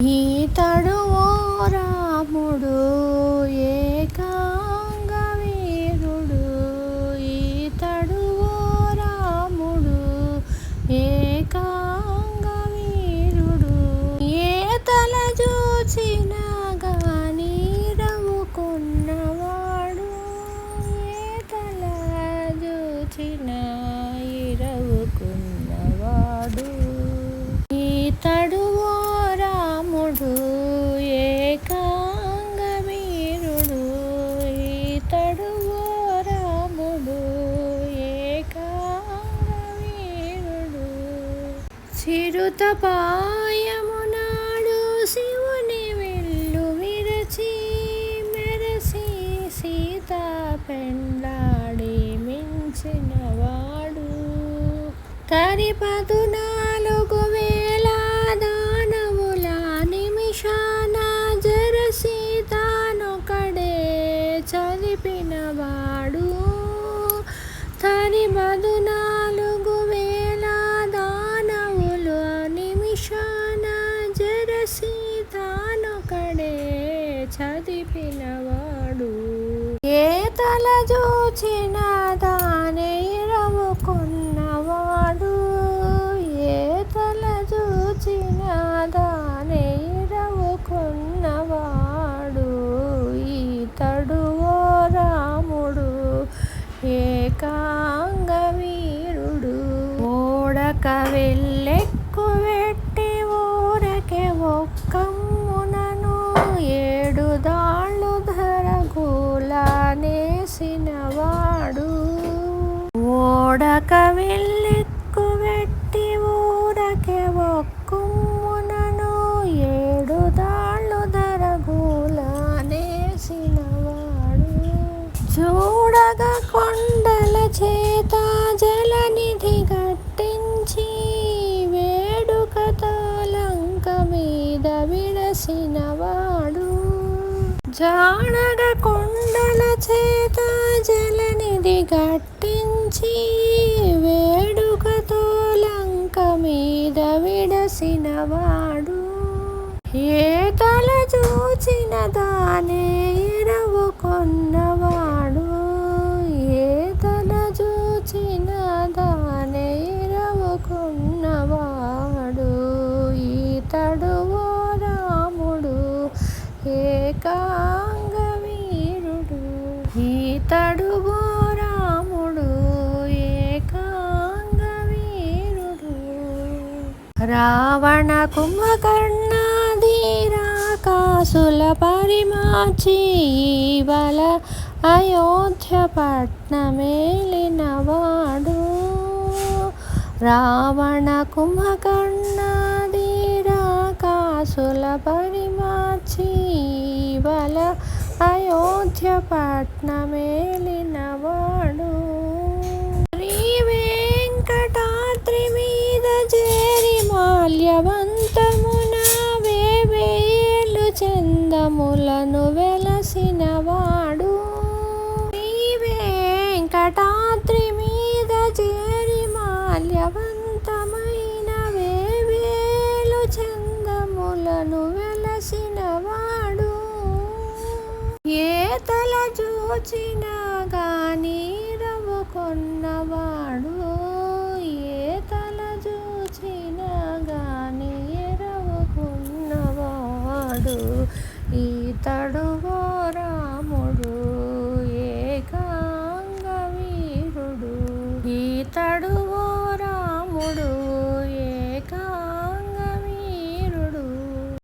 ఈతడు ఓ రాముడు ఏకాంగ వీరుడు ఈతడు ఓ రాముడు ఏకాంగ వీరుడు ఏ తల చూచిన గాని రవ్వుకున్నవాడు ఏ తల చూచిన ఇరవుకున్నవాడు చిరుతపాయమునాడు శివుని వెళ్ళు విరచి మెరసి సీత పెండాడి మించినవాడు కరిపదు నాలుగు వేల దానవుల నిమిషాన జర తానొకడే చదిపినవాడు తరి కలజూచిన తల చూచిన ఏ తల దాని దానే ఈతడు ఓ రాముడు ఏకాంగ వీరుడు ఓడక వెళ్ళి ఓడక వెళ్ళెక్కు వెట్టి ఊరకే ఒక్కమ్మునను ఏడు దాళ్ళు ధరగూలనేసినవాడు చూడగా కొండల చేత జలనిధి గట్టించి వేడుకతో లంక మీద విడసినవాడు. జానగ కొండల చేత జలనిధి గట్టించి విడసినవాడు ఏ తల చూచిన దానే ఎరవుకొన్నవాడు ఏ తల చూచిన దానే ఎరవుకున్నవాడు ఈతడు ఓ రాముడు ఏకాంగ వీరుడు. ఈతడు ఓ రావణ కుంభకర్ణాధీరాకాసుల పరిమాచి బల అయోధ్య పట్నమేలినవాడు రావణ కుంభకర్ణాధీరాకాసుల పరిమాచి బల అయోధ్య చూచిన కానీ రవ్వుకున్నవాడు ఏ తల చూచిన గాని రవ్వుకున్నవాడు ఈతడు